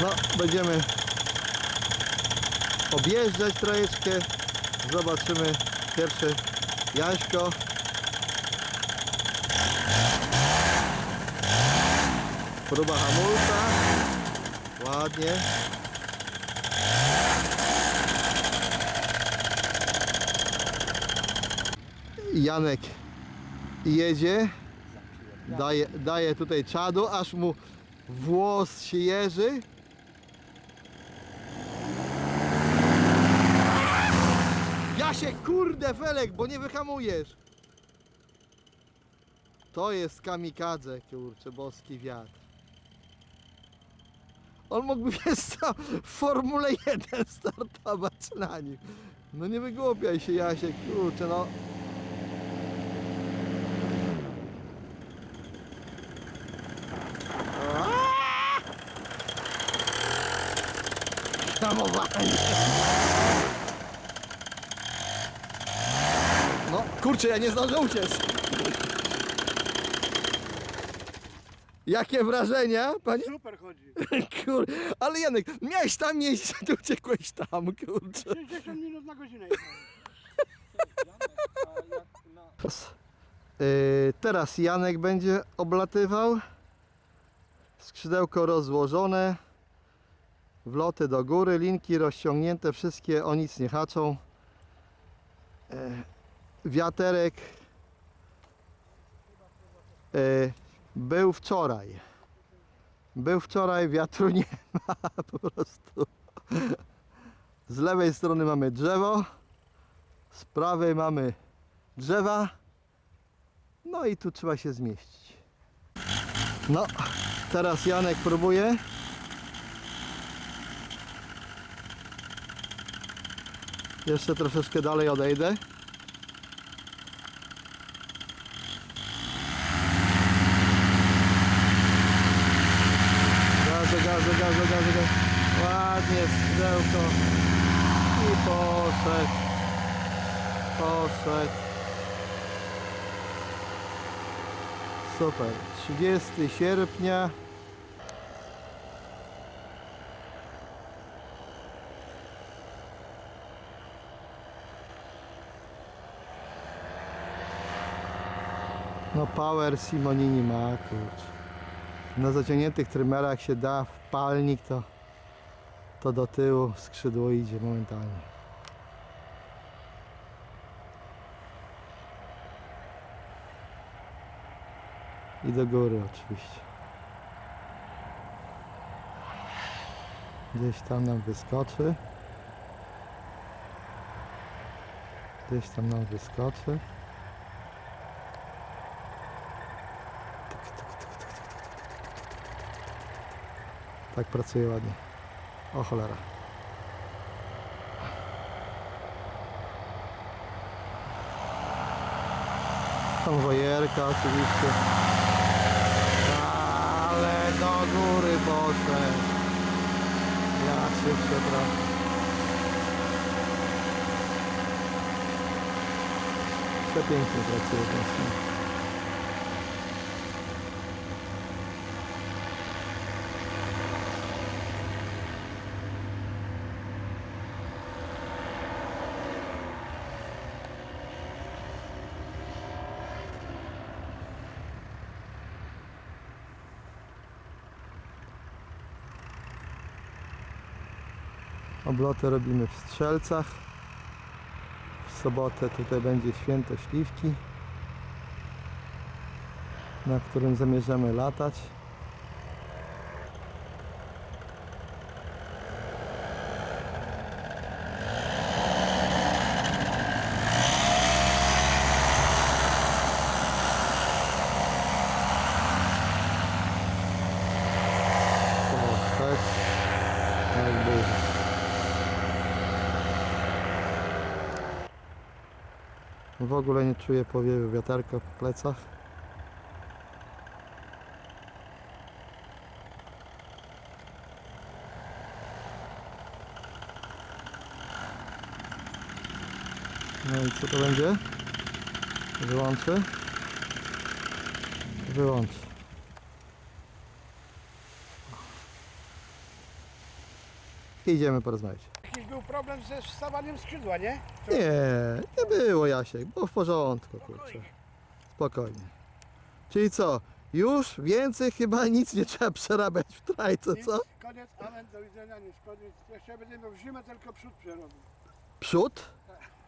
No, będziemy objeżdżać trojeczkę. Zobaczymy pierwsze jaśko. Próba hamulca. Ładnie. Janek jedzie. Daje, daje tutaj czadu, aż mu włos się jeży. Ja się kurde Felek, bo nie wyhamujesz. To jest kamikadze, kurczę, boski wiatr. On mógłby wiesz w Formule 1 startować na nim. No nie wygłupiaj się Jasiek, kurczę no. Hamowanie. No, kurczę, ja nie zdążę uciec. Jakie wrażenia, panie? Super chodzi. Kur... Ale Janek, miałeś tam a ty uciekłeś tam, kurczę. 60 minut na godzinę. Yy, teraz Janek będzie oblatywał. Skrzydełko rozłożone. Wloty do góry, linki rozciągnięte, wszystkie o nic nie haczą. Yy, wiaterek yy, był wczoraj. Był wczoraj, wiatru nie ma po prostu. Z lewej strony mamy drzewo, z prawej mamy drzewa. No i tu trzeba się zmieścić. No, teraz Janek próbuje. Jeszcze troszeczkę dalej odejdę. Gazu, gazu, gazu, gazu. Ładnie skrzydełko. I poszedł. Poszedł. Super. 30 sierpnia. No power Simonini ma kurczę. Na zaciągniętych trymerach się da palnik to to do tyłu skrzydło idzie momentalnie. I do góry oczywiście. Gdzieś tam nam wyskoczy. Gdzieś tam nam wyskoczy. Tak pracuje ładnie. O cholera. Konwojerka oczywiście. Ale do góry poszedł. Ja się przepraszam. Przepięknie pracuje ten Obloty robimy w Strzelcach. W sobotę tutaj będzie święto śliwki, na którym zamierzamy latać. O, tak, tak było. W ogóle nie czuję powiewu wiaterka po plecach. No i co to będzie? Wyłączy. Wyłączy. idziemy porozmawiać. Jakiś był problem ze wstawaniem skrzydła, nie? Nie, nie było Jasiek, było w porządku, kurczę. Spokojnie. Czyli co, już więcej chyba nic nie trzeba przerabiać w trajce, Nic, co? Koniec, amen, do widzenia, nic, koniec. Jeszcze będziemy w zimę tylko przód przerobił. Przód?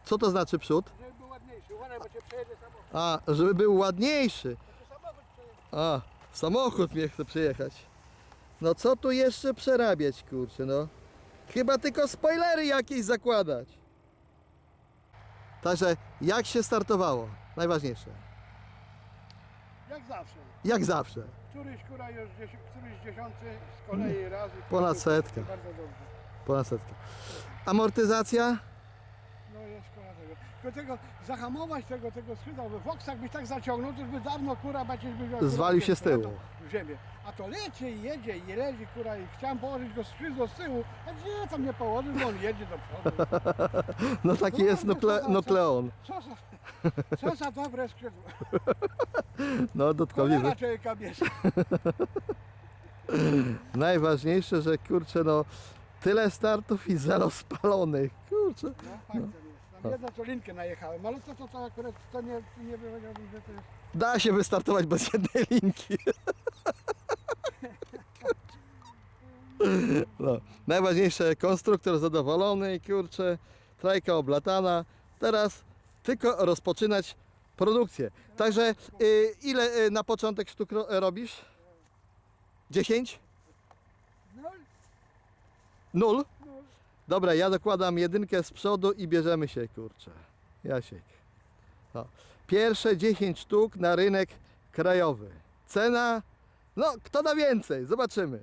Co to znaczy przód? Żeby był ładniejszy, uważaj, bo cię przejedzie samochód. A, żeby był ładniejszy. Bo to samochód przejedzie. A, samochód mnie chce przyjechać. No co tu jeszcze przerabiać, kurczę, no. Chyba tylko spoilery jakieś zakładać. Także jak się startowało? Najważniejsze. Jak zawsze. Jak zawsze. Któryś kura już, któryś dziesiąty z kolei razy. Ponad setkę. Bardzo dobrze. Ponad setkę. Amortyzacja? No jest kura tego. Tylko tego, zahamować tego, tego skrzydła, bo oksach byś tak zaciągnął, to już by dawno kura baciś by miał- Zwalił się z tyłu. W ziemię. A to leci i jedzie i leci kura i chciałem położyć go skrzydło z tyłu, a gdzie tam nie położył, bo on jedzie do przodu. No taki jest nukle nukleon. Co za, co za dobre skrzydło. No dodatkowo. Cholera człowieka bierze. Najważniejsze, że kurczę, no tyle startów i zero spalonych. Kurczę. No jest. Tam jedną co linkę najechałem, ale to, to, to akurat to nie, nie powiedziałbym, że to jest... Da się wystartować bez jednej linki. No, najważniejsze, konstruktor zadowolony, kurczę, trajka oblatana. Teraz tylko rozpoczynać produkcję. Także y, ile y, na początek sztuk ro, robisz? 10? No, Nul? no. Dobra, ja dokładam jedynkę z przodu i bierzemy się, kurczę. Jasiek. O. Pierwsze 10 sztuk na rynek krajowy. Cena? No, kto da więcej? Zobaczymy.